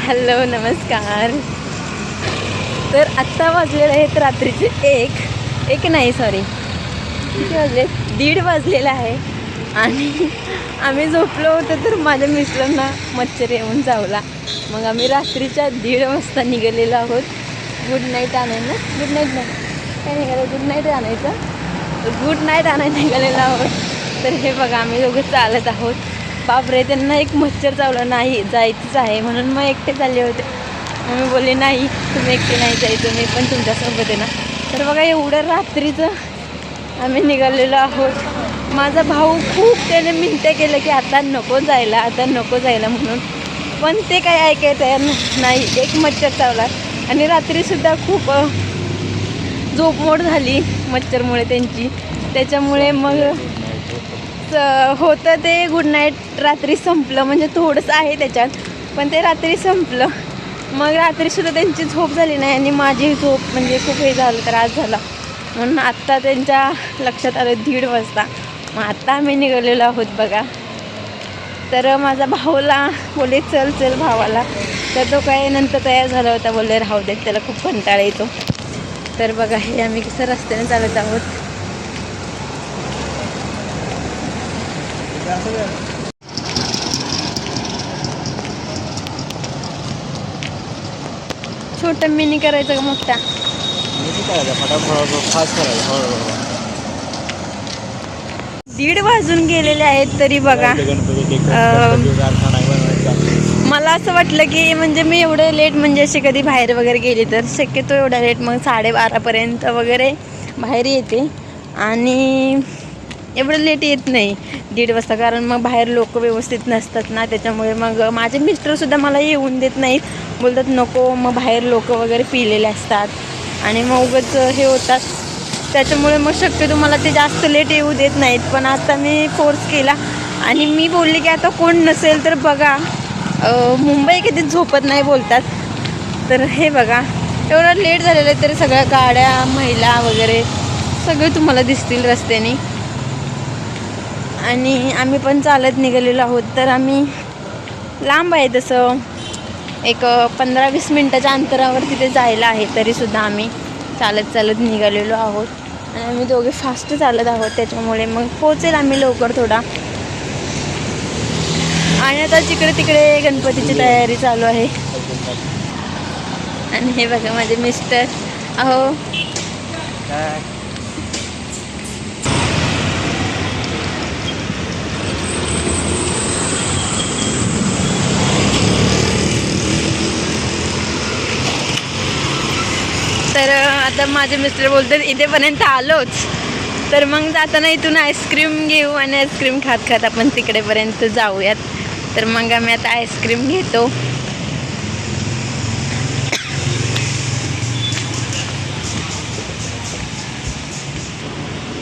Hello नमस्कार. तर आत्ता वाजलेलं आहेत रात्रीचे एक. एक नाही सॉरी किती वाजले? दीड वाजलेलं आहे. आणि आम्ही झोपलो होतो तर माझ्या मिस्टरांना मच्छर येऊन चावला मग आम्ही रात्रीच्या दीड वाजता निघालेलो आहोत. गुड नाईट आणायला. गुड नाईट नाही काय निघालं? गुड नाईट आणायचं. गुड नाईट आणायला निघालेलो आहोत. तर हे बघा आम्ही दोघं चालत आहोत. बापरे त्यांना एक मच्छर चावलं. नाही जायचंच आहे म्हणून मग एकटे चालले होते. मग मी बोलले नाही तुम्ही एकटे नाही जायचं मी पण तुमच्यासोबत आहे ना. तर बघा एवढं रात्रीचं आम्ही निघालेलो आहोत. माझा भाऊ खूप त्याने मिनटं केलं की आता नको जायला आता नको जायला म्हणून. पण ते काही ऐकायचं आहे नाही एक मच्छर चावला. आणि रात्रीसुद्धा खूप झोपमोड झाली मच्छरमुळे त्यांची. त्याच्यामुळे मग होतं ते गुड नाईट रात्री संपलं. म्हणजे थोडंसं आहे त्याच्यात पण ते रात्री संपलं. मग रात्रीसुद्धा त्यांची झोप झाली नाही आणि माझी झोप म्हणजे खूप हे झालं त्रास झाला. म्हणून आत्ता त्यांच्या लक्षात आलं दीड वाजता. मग आत्ता आम्ही निघालेलो आहोत बघा. तर माझा भाऊला बोले चल चल भावाला. तर तो काय नंतर तयार झाला होता बोलले राहू देत त्याला खूप कंटाळा येतो. तर बघा हे आम्ही कसं रस्त्याने चालत आहोत. छोटं मिनी करायचं का मोठा? दीड वाजून गेलेले आहेत तरी बघा. मला असं वाटलं की म्हणजे मी एवढं लेट म्हणजे अशी कधी बाहेर वगैरे गेली तर शक्यतो एवढा लेट मग साडेबारापर्यंत वगैरे बाहेर येते. आणि एवढं लेट येत नाही. दीड वाजता कारण मग बाहेर लोक व्यवस्थित नसतात ना त्याच्यामुळे मग माझे मिस्टरसुद्धा मला येऊन देत नाहीत. बोलतात नको मग बाहेर लोक वगैरे पिलेले असतात. आणि मग उगाच हे होतात. त्याच्यामुळे मग शक्यतो मला ते जास्त लेट येऊ देत नाहीत. पण आता मी फोर्स केला. आणि मी बोलले की आता कोण नसेल तर बघा. मुंबई कधी झोपत नाही बोलतात. तर हे बघा. एवढं लेट झालेलं आहे तरी सगळ्या गाड्या महिला वगैरे सगळे तुम्हाला दिसतील रस्त्याने. आणि आम्ही पण चालत निघालेलो आहोत. तर आम्ही लांब आहे तसं. एक पंधरा वीस मिनटाच्या अंतरावर तिथे जायला आहे तरीसुद्धा आम्ही चालत चालत निघालेलो आहोत. आणि आम्ही दोघे फास्ट चालत आहोत त्याच्यामुळे मग पोचेल आम्ही लवकर थोडा. आणि आता तिकडे तिकडे गणपतीची तयारी चालू आहे. आणि हे बघा माझे मिस्टर. अहो तर आता माझे मिस्टर बोलतात इथेपर्यंत आलोच. तर मग जाताना इथून आईस्क्रीम घेऊ आणि आईस्क्रीम खात खात आपण तिकडेपर्यंत जाऊयात. तर मग आम्ही आता आईस्क्रीम घेतो.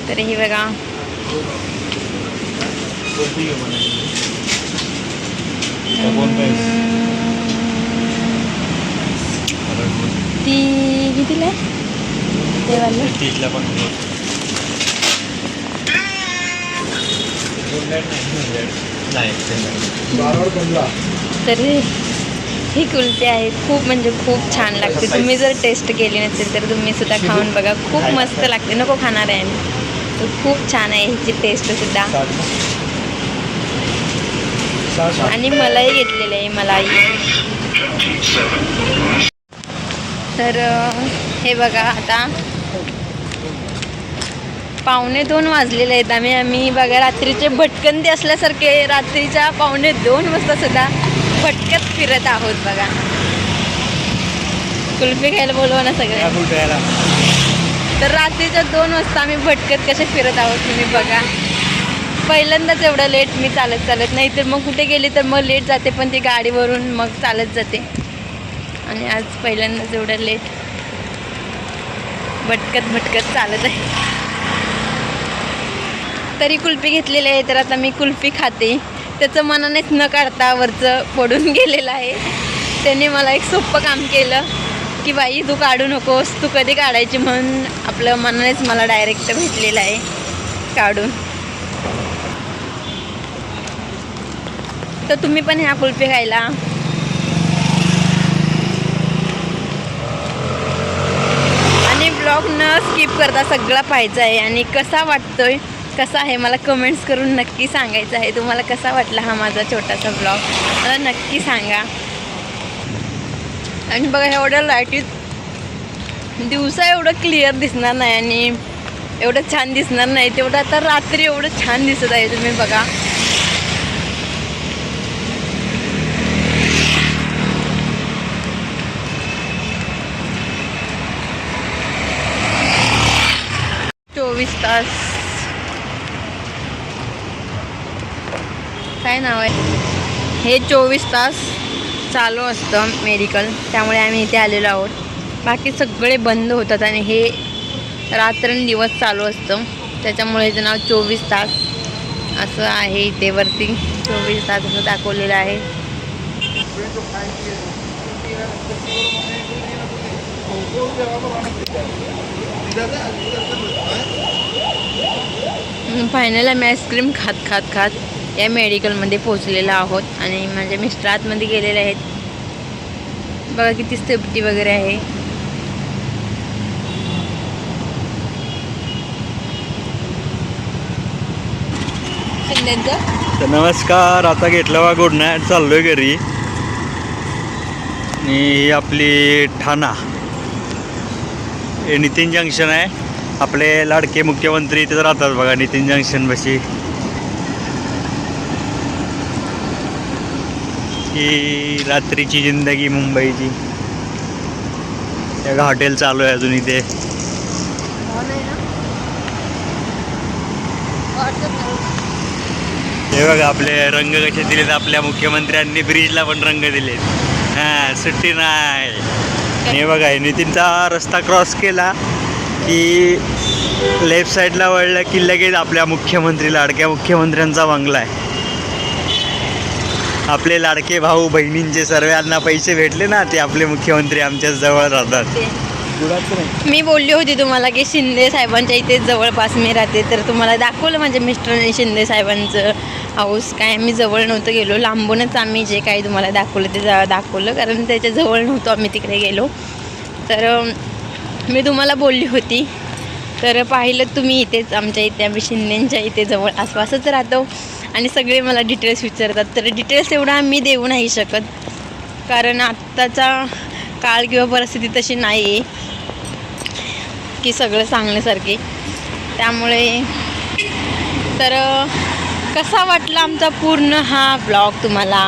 तर हे बघा. ती कितीला आहे? देवाला. तर ही कुलते आहेत. खूप म्हणजे खूप छान लागते. तुम्ही जर टेस्ट केली नसेल तर तुम्ही सुद्धा खाऊन बघा. खूप मस्त लागते. नको खाणार आहे तर खूप छान आहे ह्याची टेस्ट सुद्धा. आणि मलाही घेतलेलं आहे मलाई. तर हे बघा आता. पावणे दोन वाजलेले आहेत आम्ही. आम्ही बघा रात्रीचे भटकंती असल्यासारखे रात्रीच्या पावणे दोन वाजता सुद्धा भटकत फिरत आहोत बघा. कुल्फी खायला बोलवा ना सगळे. तर रात्रीच्या दोन वाजता आम्ही भटकत कसे फिरत आहोत तुम्ही बघा. पहिल्यांदाच एवढं लेट मी चालत चालत नाही तर मग कुठे गेली तर मग लेट जाते पण ती गाडीवरून मग चालत जाते. आणि आज पहिल्यांदाच एवढं लेट भटकत भटकत चालत आहे. तरी कुल्फी घेतलेली आहे तर आता मी कुल्फी खाते. त्याचं मनानेच न काढता वरचं पडून गेलेलं आहे. त्याने मला एक सोपं काम केलं की बाई तू काढू नकोस तू कधी काढायची म्हणून आपलं मनानेच मला डायरेक्ट भेटलेलं आहे काढून. तर तुम्ही पण ह्या कुल्फी खायला. आणि ब्लॉग न स्किप करता सगळा पाहायचा आहे आणि कसा वाटतोय कसा आहे मला कमेंट्स करून नक्की सांगायचं आहे. तुम्हाला कसा वाटला हा माझा छोटासा ब्लॉग मला नक्की सांगा. आणि बघा एवढ्या लाईटीत दिवसा एवढं क्लिअर दिसणार नाही आणि एवढं छान दिसणार नाही. तेवढं आता रात्री एवढं छान दिसत आहे तुम्ही बघा. चोवीस तास. काय नाव आहे? हे चोवीस तास चालू असतं मेडिकल त्यामुळे आम्ही इथे आलेलो आहोत. बाकी सगळे बंद होतात आणि हे रात्रंदिवस चालू असतं. त्याच्यामुळे ह्याचं नाव चोवीस तास असं आहे इथे वरती. चोवीस तास असं दाखवलेलं आहे. फायनल आम्ही आईस्क्रीम खात खात खात या मेडिकलमध्ये पोचलेलो आहोत. आणि माझ्या मिस्टर आतमध्ये गेलेले आहेत. बघा किती सेफ्टी वगैरे आहे. तर नमस्कार आता घेतला बा गुड नाईट चाललोय घरी. आणि ही आपली ठाणा. हे नितीन जंक्शन आहे. आपले लाडके मुख्यमंत्री इथे राहतात बघा नितीन जंक्शन बशी ही रात्रीची जिंदगी मुंबईची. एक हॉटेल चालू आहे अजून इथे. हे बघा आपले रंग कसे दिलेत आपल्या मुख्यमंत्र्यांनी ब्रिजला पण रंग दिलेत. हां सुट्टी नाही. हे बघा नितीनचा रस्ता क्रॉस केला की लेफ्ट साईडला वळलं की लगेच आपल्या मुख्यमंत्री लाडक्या मुख्यमंत्र्यांचा बंगला आहे. आपले लाडके भाऊ बहिणींचे सर्वांना पैसे भेटले ना ते आपले मुख्यमंत्री आमच्या जवळ राहतात. मी बोलली होती तुम्हाला की शिंदे साहेबांच्या इथे जवळपास मी राहते तर तुम्हाला दाखवलं माझ्या मिस्टरने शिंदे साहेबांचं हाऊस काय? आम्ही जवळ नव्हतं गेलो. लांबूनच आम्ही जे काही तुम्हाला दाखवलं ते जा- दाखवलं कारण त्याच्याजवळ नव्हतो आम्ही तिकडे गेलो. तर मी तुम्हाला बोलली होती. तर पाहिलं तुम्ही इथेच आमच्या इथे आम्ही शिंदेच्या इथे जवळ आसपासच राहतो. आणि सगळे मला डिटेल्स विचारतात. तर डिटेल्स एवढा आम्ही देऊ नाही शकत. कारण आत्ताचा काळ किंवा परिस्थिती तशी नाही आहे की सगळं सांगण्यासारखे. त्यामुळे तर कसा वाटला आमचा पूर्ण हा ब्लॉग तुम्हाला?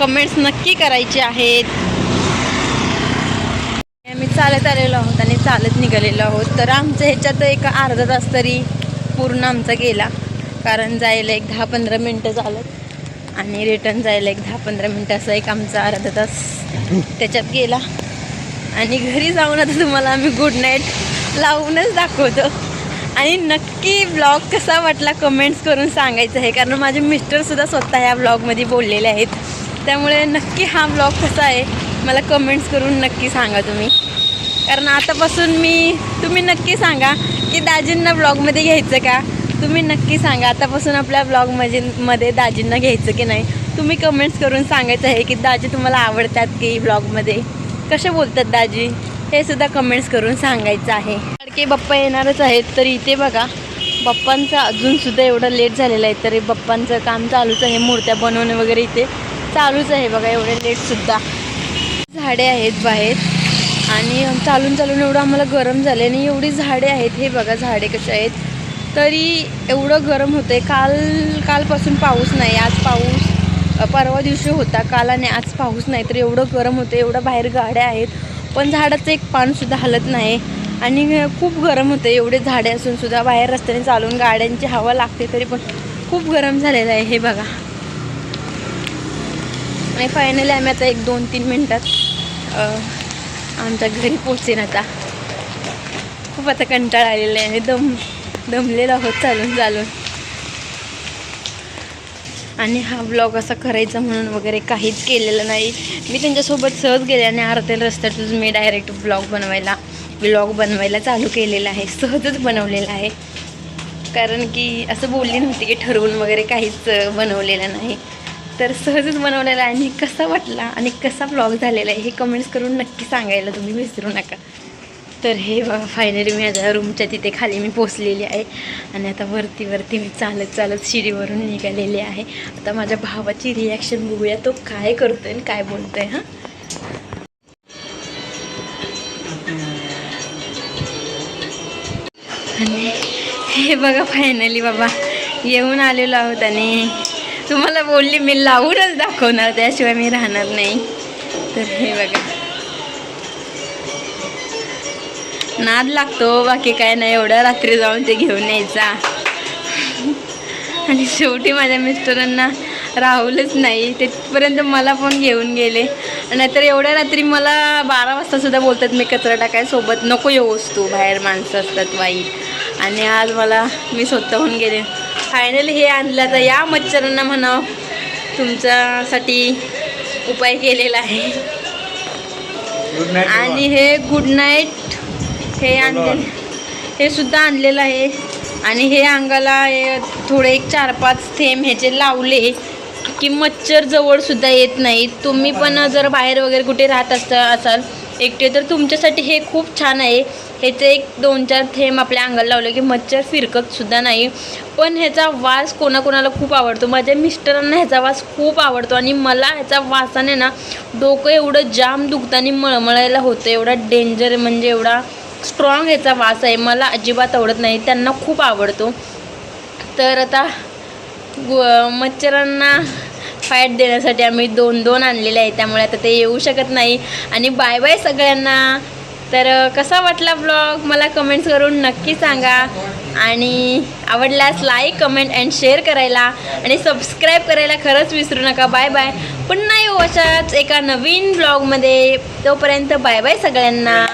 कमेंट्स नक्की करायचे आहेत. आम्ही चालत आलेलो आहोत आणि चालत निघालेलो आहोत. तर आमच्या ह्याच्यात एक अर्धा तास तरी पूर्ण आमचा गेला. कारण जायला एक दहा पंधरा मिनटं चालत आणि रिटर्न जायला एक दहा पंधरा मिनटं असं एक आमचा अर्धा तास त्याच्यात गेला. आणि घरी जाऊन आता तुम्हाला आम्ही गुड नाईट लावूनच दाखवतो. आणि नक्की ब्लॉग कसा वाटला कमेंट्स करून सांगायचं आहे. कारण माझे मिस्टरसुद्धा स्वतः ह्या ब्लॉगमध्ये बोललेले आहेत. त्यामुळे नक्की हा ब्लॉग कसा आहे मला कमेंट्स करून नक्की सांगा तुम्ही. कारण आतापासून मी तुम्ही नक्की सांगा की दाजींना ब्लॉगमध्ये घ्यायचं का? तुम्ही नक्की सांगा. आतापासून आपल्या ब्लॉगमध्ये मध्ये दाजींना घ्यायचं की नाही तुम्ही कमेंट्स करून सांगायचं आहे की दाजी तुम्हाला आवडतात की ब्लॉगमध्ये कसे बोलतात दाजी? हे सुद्धा कमेंट्स करून सांगायचं आहे. लाडके बाप्पा येणारच आहेत तर इथे बघा. बाप्पांचं अजूनसुद्धा एवढं लेट झालेलं आहे तरी बाप्पांचं काम चालूच आहे. मूर्त्या बनवणे वगैरे इथे चालूच आहे बघा एवढे लेटसुद्धा झाडे आहेत बाहेर. आणि चालून चालून एवढं आम्हाला गरम झालं आणि एवढी झाडे आहेत. हे बघा झाडे कसे आहेत. तरी एवढं गरम होतं आहे काल कालपासून पाऊस नाही. आज पाऊस परवा दिवशी होता. काल आणि आज पाऊस नाही. तर एवढं गरम होतं एवढं बाहेर गाड्या आहेत. पण झाडाचं एक पानसुद्धा हलत नाही. आणि खूप गरम होतं एवढे झाडे असून सुद्धा बाहेर रस्त्याने चालून गाड्यांची हवा लागते तरी पण खूप गरम झालेलं आहे. हे बघा. आणि फायनली आम्ही आता एक दोन तीन मिनटात आमच्या घरी पोचेन आता. खूप आता कंटाळा आलेला आहे. दम दमलेलो आहोत चालून चालून. आणि हा ब्लॉग असा करायचा म्हणून वगैरे काहीच केलेलं नाही. मी त्यांच्यासोबत सहज गेले आणि अर्ध्या रस्त्यातून मी डायरेक्ट ब्लॉग बनवायला ब्लॉग बनवायला चालू केलेला आहे. सहजच बनवलेला आहे. कारण की असं बोलली नव्हती की ठरवून वगैरे काहीच बनवलेलं नाही. तर सहजच बनवलेला आहे. आणि कसा वाटला आणि कसा ब्लॉग झालेला आहे हे कमेंट्स करून नक्की सांगायला तुम्ही विसरू नका. तर हे बघा फायनली मी माझ्या रूमच्या तिथे खाली मी पोचलेली आहे. आणि आता वरती वरती मी चालत चालत शिडीवरून निघालेली आहे. आता माझ्या भावाची रिॲक्शन बघूया तो काय करतोय आणि काय बोलतोय हां? आणि हे बघा फायनली बाबा येऊन आलेलो आहोत आणि तुम्हाला बोलली मी लावूनच दाखवणार त्याशिवाय मी राहणार नाही. तर हे बघा. नाद लागतो बाकी काय नाही एवढं रात्री जाऊन ते घेऊन यायचा. आणि शेवटी माझ्या मिस्टरांना राहुलच नाही तिथपर्यंत मला पण घेऊन गेले. नाहीतर एवढ्या रात्री मला बारा वाजता सुद्धा बोलतात मी कचरा टाकाय सोबत नको येऊस तू बाहेर माणसं असतात वाईट. आणि आज मला मी स्वतःहून गेले. फायनली हे आणलं तर या मच्छरांना म्हणावं तुमच्यासाठी उपाय केलेला आहे. आणि हे गुड नाईट हे आणले हे सुद्धा आणलेलं आहे. आणि हे अंगाला थोडे एक चार पाच थेंब ह्याचे लावले की मच्छर जवळ सुद्धा येत नाही. तुम्ही पण जर बाहेर वगैरे कुठे राहत असता असाल एकटे तर तुमच्यासाठी हे खूप छान आहे. ह्याचे एक दोन चार थेंब आपल्या अंगाला लावले की मच्छर फिरकत सुद्धा नाही. पण ह्याचा वास कोणाकोणाला खूप आवडतो. माझ्या मिस्टरांना ह्याचा वास खूप आवडतो आणि मला ह्याचा वासाने ना डोकं एवढं जाम दुखतं आणि मळमळायला होतं. एवढा डेंजर म्हणजे एवढा स्ट्रॉंग ह्याचा वास आहे. मला अजिबात आवडत नाही. त्यांना खूप आवडतो. तर आता गु मच्छरांना फाईट देण्यासाठी आम्ही दोन दोन आणलेले आहे त्यामुळे आता ते येऊ शकत नाही. आणि बाय बाय सगळ्यांना. तर कसा वाटला ब्लॉग मला कमेंट्स करून नक्की सांगा. आणि आवडल्यास लाईक कमेंट अँड शेअर करायला. आणि सबस्क्राईब करायला खरंच विसरू नका. बाय बाय पुन्हा येऊ अशाच एका नवीन ब्लॉगमध्ये तोपर्यंत बाय बाय सगळ्यांना.